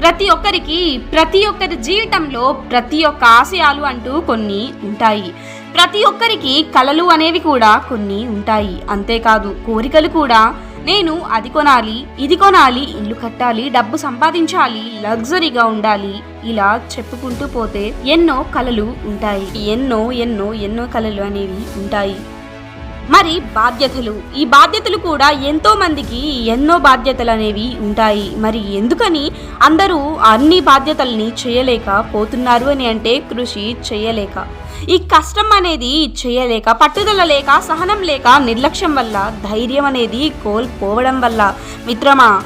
ప్రతి ఒక్కరికి ప్రతి ఒక్కరి జీవితంలో ప్రతి ఒక్క ఆశయాలు అంటూ కొన్ని ఉంటాయి. ప్రతి ఒక్కరికి కళలు అనేవి కూడా కొన్ని ఉంటాయి. అంతేకాదు కోరికలు కూడా. నేను అది కొనాలి ఇది కొనాలి ఇల్లు కట్టాలి డబ్బు సంపాదించాలి లగ్జరీగా ఉండాలి ఇలా చెప్పుకుంటూ పోతే ఎన్నో కళలు ఉంటాయి. ఎన్నో ఎన్నో ఎన్నో కళలు అనేవి ఉంటాయి. మరి బాధ్యతలు. ఈ బాధ్యతలు కూడా ఎంతో మందికి ఎన్నో బాధ్యతలు అనేవి ఉంటాయి. మరి ఎందుకని అందరూ అన్ని బాధ్యతల్ని చేయలేక పోతున్నారు అని అంటే కృషి చేయలేక. ఈ కష్టం అనేది చేయలేక పట్టుదల లేక సహనం లేక నిర్లక్ష్యం వల్ల ధైర్యం అనేది కోల్పోవడం వల్ల. మిత్రమా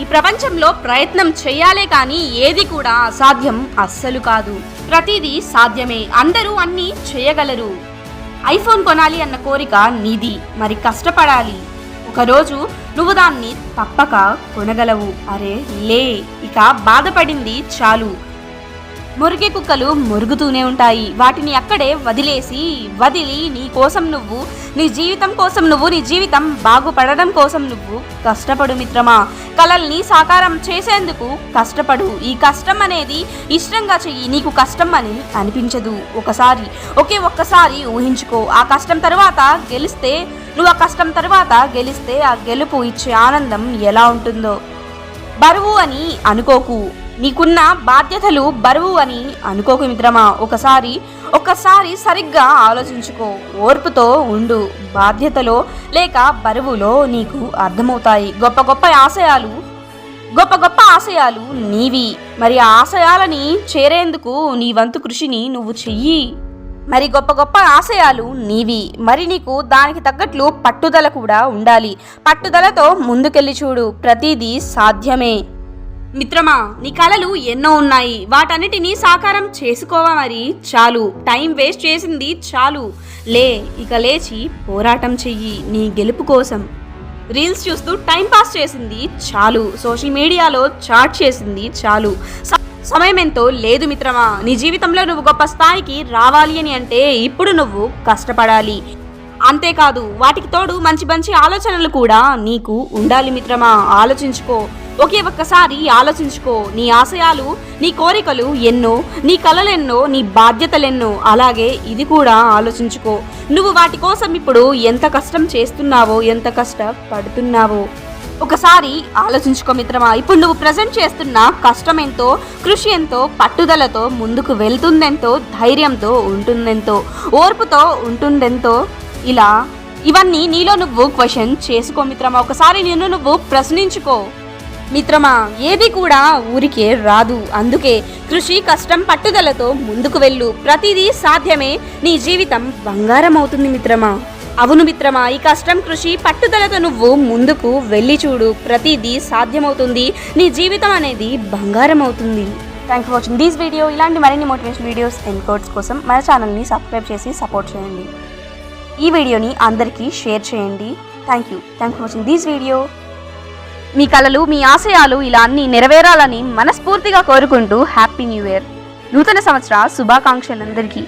ఈ ప్రపంచంలో ప్రయత్నం చేయాలే కానీ ఏది కూడా అసాధ్యం అస్సలు కాదు. ప్రతిదీ సాధ్యమే. అందరూ అన్నీ చేయగలరు. ఐఫోన్ కొనాలి అన్న కోరిక నీది. మరి కష్టపడాలి. ఒకరోజు నువ్వు దాన్ని తప్పక కొనగలవు. అరే లే ఇక బాధపడింది చాలు. మురిగే కుక్కలు మురుగుతూనే ఉంటాయి. వాటిని అక్కడే వదిలేసి వదిలి నీ కోసం నువ్వు నీ జీవితం కోసం నువ్వు నీ జీవితం బాగుపడడం కోసం నువ్వు కష్టపడు మిత్రమా. కలల్ని సాకారం చేసేందుకు కష్టపడు. ఈ కష్టం అనేది ఇష్టంగా చెయ్యి. నీకు కష్టం అని అనిపించదు. ఒకసారి ఒకే ఒక్కసారి ఊహించుకో. ఆ కష్టం తర్వాత గెలిస్తే నువ్వు ఆ కష్టం తర్వాత గెలిస్తే ఆ గెలుపు ఇచ్చే ఆనందం ఎలా ఉంటుందో. బరువు అని అనుకోకు. నీకున్న బాధ్యతలు బరువు అని అనుకోకు మిత్రమా. ఒకసారి ఒకసారి సరిగ్గా ఆలోచించుకో. ఓర్పుతో ఉండు. బాధ్యతలో లేక బరువులో నీకు అర్థమవుతాయి. గొప్ప గొప్ప ఆశయాలు గొప్ప గొప్ప ఆశయాలు నీవి. మరి ఆ ఆశయాలని చేరేందుకు నీ వంతు కృషిని నువ్వు చెయ్యి. మరి గొప్ప గొప్ప ఆశయాలు నీవి. మరి నీకు దానికి తగ్గట్లు పట్టుదల కూడా ఉండాలి. పట్టుదలతో ముందుకెళ్ళి చూడు. ప్రతిదీ సాధ్యమే. మిత్రమా నీ కలలు ఎన్నో ఉన్నాయి. వాటన్నిటినీ సాకారం చేసుకోవా మరి? చాలు. టైం వేస్ట్ చేసింది చాలు. లే ఇక లేచి పోరాటం చెయ్యి నీ గెలుపు కోసం. రీల్స్ చూస్తూ టైం పాస్ చేసింది చాలు. సోషల్ మీడియాలో చాట్ చేసింది చాలు. సమయం ఎంతో లేదు మిత్రమా. నీ జీవితంలో నువ్వు గొప్ప స్థాయికి రావాలి అని అంటే ఇప్పుడు నువ్వు కష్టపడాలి. అంతేకాదు వాటికి తోడు మంచి మంచి ఆలోచనలు కూడా నీకు ఉండాలి మిత్రమా. ఆలోచించుకో. ఒకే ఒక్కసారి ఆలోచించుకో. నీ ఆశయాలు నీ కోరికలు ఎన్నో నీ కలలెన్నో నీ బాధ్యతలెన్నో అలాగే ఇది కూడా ఆలోచించుకో. నువ్వు వాటి కోసం ఇప్పుడు ఎంత కష్టం చేస్తున్నావో ఎంత కష్టపడుతున్నావో ఒకసారి ఆలోచించుకో మిత్రమా. ఇప్పుడు నువ్వు ప్రజెంట్ చేస్తున్న కష్టం ఎంతో కృషి ఎంతో పట్టుదలతో ముందుకు వెళ్తుందెంతో ధైర్యంతో ఉంటుందెంతో ఓర్పుతో ఉంటుందెంతో ఇలా ఇవన్నీ నీలో నువ్వు క్వశ్చన్ చేసుకో మిత్రమా. ఒకసారి నిన్ను నువ్వు ప్రశ్నించుకో. మిత్రమా ఏది కూడా ఊరికే రాదు. అందుకే కృషి కష్టం పట్టుదలతో ముందుకు వెళ్ళు. ప్రతిదీ సాధ్యమే. నీ జీవితం బంగారం అవుతుంది మిత్రమా. అవును మిత్రమా ఈ కష్టం కృషి పట్టుదలతో నువ్వు ముందుకు వెళ్ళి చూడు. ప్రతిదీ సాధ్యమవుతుంది. నీ జీవితం అనేది బంగారం అవుతుంది thank for watching these video ఇలాంటి మరిన్ని మోటివేషన్ వీడియోస్ అండ్ కోడ్స్ కోసం మన ఛానల్ని సబ్స్క్రైబ్ చేసి సపోర్ట్ చేయండి. ఈ వీడియోని అందరికీ షేర్ చేయండి. Thank you thank for watching these video మీ కలలు మీ ఆశయాలు ఇలా అన్ని నెరవేరాలని మనస్ఫూర్తిగా కోరుకుంటూ హ్యాపీ న్యూ ఇయర్ నూతన సంవత్సర శుభాకాంక్షలందరికీ.